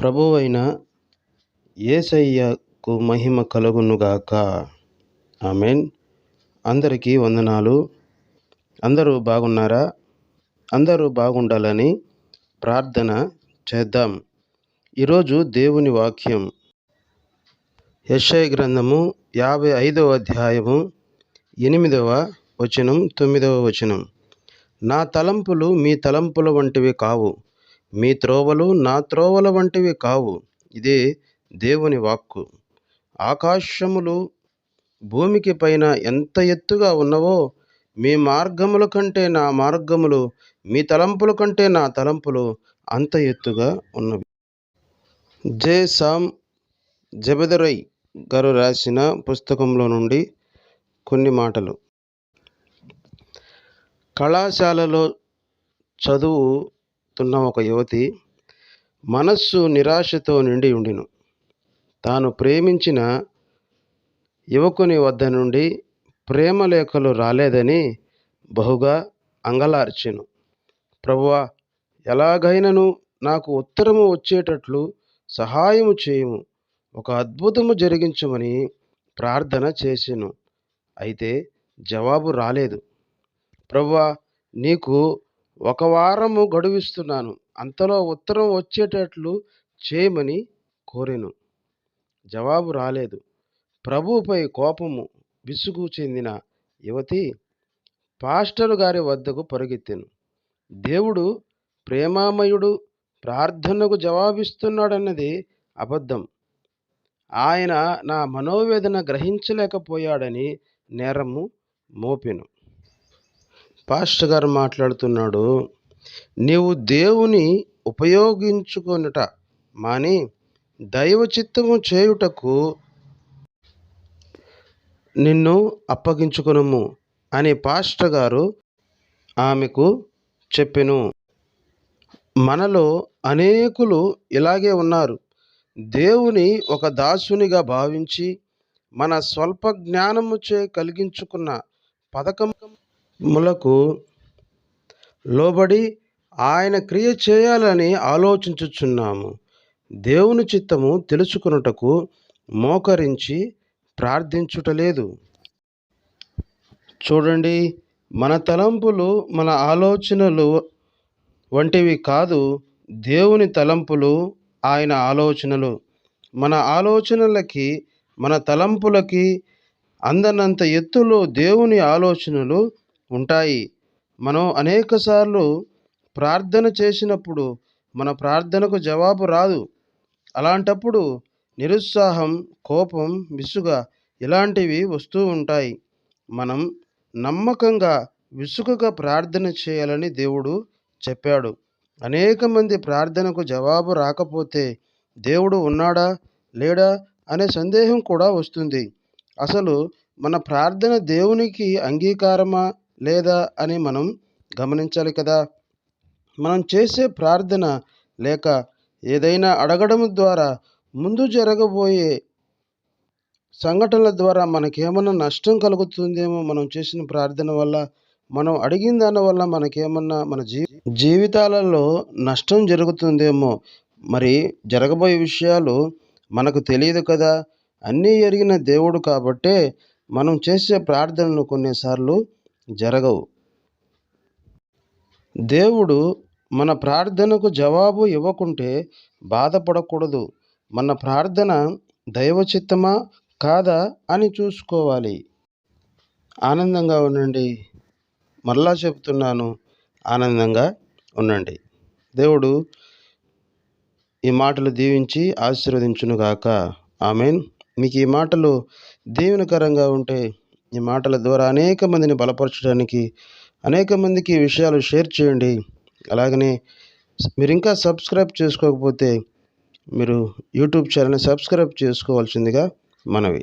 ప్రభువైన యేసయ్యకు మహిమ కలుగునుగాక. ఆమెన్. అందరికీ వందనాలు. అందరూ బాగున్నారా? అందరూ బాగుండాలని ప్రార్థన చేద్దాం. ఈరోజు దేవుని వాక్యం. యశయ గ్రంథము యాభై ఐదవ అధ్యాయము ఎనిమిదవ వచనం తొమ్మిదవ వచనం. నా తలంపులు మీ తలంపుల వంటివి కావు. మీ త్రోవలు నా త్రోవల వంటివి కావు. ఇదే దేవుని వాక్కు. ఆకాశములు భూమికి పైన ఎంత ఎత్తుగా ఉన్నవో మీ మార్గముల కంటే నా మార్గములు మీ తలంపుల కంటే నా తలంపులు అంత ఎత్తుగా ఉన్నవి. జే. సామ్ జబెదరై గారు రాసిన పుస్తకంలో నుండి కొన్ని మాటలు. కళాశాలలో చదువు ఉన్న ఒక యువతి మనస్సు నిరాశతో నిండి ఉండిను. తాను ప్రేమించిన యువకుని వద్ద నుండి ప్రేమ లేఖలు రాలేదని బహుగా అంగలార్చెను. ప్రభువా ఎలాగైనను నాకు ఉత్తరము వచ్చేటట్లు సహాయము చేయము. ఒక అద్భుతము జరిగించమని ప్రార్థన చేసెను. అయితే జవాబు రాలేదు. ప్రవ్వా నీకు ఒక వారము గడువిస్తున్నాను. అంతలో ఉత్తరం వచ్చేటట్లు చేయమని కోరెను. జవాబు రాలేదు. ప్రభువుపై కోపము విసుగు చెందిన యువతి పాస్టరు గారి వద్దకు పరుగెత్తాను. దేవుడు ప్రేమామయుడు ప్రార్థనకు జవాబిస్తున్నాడన్నది అబద్ధం. ఆయన నా మనోవేదన గ్రహించలేకపోయాడని నేరము మోపెను. పాస్టర్ గారు మాట్లాడుతున్నాడు నీవు దేవుని ఉపయోగించుకొనుట మాని దైవ చిత్తము చేయుటకు నిన్ను అప్పగించుకునుము అని పాస్టర్ గారు ఆమెకు చెప్పెను. మనలో అనేకులు ఇలాగే ఉన్నారు. దేవుని ఒక దాసునిగా భావించి మన స్వల్ప జ్ఞానముచే కలిగించుకున్న పథకం ములకు లోబడి ఆయన క్రియ చేయాలని ఆలోచించుచున్నాము. దేవుని చిత్తము తెలుసుకొనుటకు మోకరించి ప్రార్థించుటలేదు. చూడండి మన తలంపులు మన ఆలోచనలు వంటివి కాదు దేవుని తలంపులు ఆయన ఆలోచనలు. మన ఆలోచనలకి మన తలంపులకి అందనంత ఎత్తులో దేవుని ఆలోచనలు ఉంటాయి. మనం అనేకసార్లు ప్రార్థన చేసినప్పుడు మన ప్రార్థనకు జవాబు రాదు. అలాంటప్పుడు నిరుత్సాహం కోపం విసుగ ఇలాంటివి వస్తూ ఉంటాయి. మనం నమ్మకంగా విసుగగా ప్రార్థన చేయాలని దేవుడు చెప్పాడు. అనేక మంది ప్రార్థనకు జవాబు రాకపోతే దేవుడు ఉన్నాడా లేడా అనే సందేహం కూడా వస్తుంది. అసలు మన ప్రార్థన దేవునికి అంగీకారమా? లేదా అని మనం గమనించాలి కదా? మనం చేసే ప్రార్థన లేక ఏదైనా అడగడం ద్వారా ముందు జరగబోయే సంఘటనల ద్వారా మనకేమన్నా నష్టం కలుగుతుందేమో మనం చేసిన ప్రార్థన వల్ల మనం అడిగిన దాని వల్ల మనకేమన్నా మన జీ జీవితాలలో నష్టం జరుగుతుందేమో మరి జరగబోయే విషయాలు మనకు తెలియదు కదా? అన్నీ ఎరిగిన దేవుడు కాబట్టే మనం చేసే ప్రార్థనలు కొన్నిసార్లు జరగవు. దేవుడు మన ప్రార్థనకు జవాబు ఇవ్వకుంటే బాధపడకూడదు. మన ప్రార్థన దైవచిత్తమా? కాదా? అని చూసుకోవాలి. ఆనందంగా ఉండండి. మరలా చెప్తున్నాను ఆనందంగా ఉండండి. దేవుడు ఈ మాటలు దీవించి ఆశీర్వదించునుగాక. ఆమెన్. మీకు ఈ మాటలు దీవెనకరంగా ఉంటే ఈ మాటల ద్వారా అనేక మందిని బలపరచడానికి అనేక మందికి ఈ విషయాలు షేర్ చేయండి. అలాగనే మీరు ఇంకా సబ్స్క్రైబ్ చేసుకోకపోతే మీరు యూట్యూబ్ ఛానల్ని సబ్స్క్రైబ్ చేసుకోవాల్సిందిగా మనవి.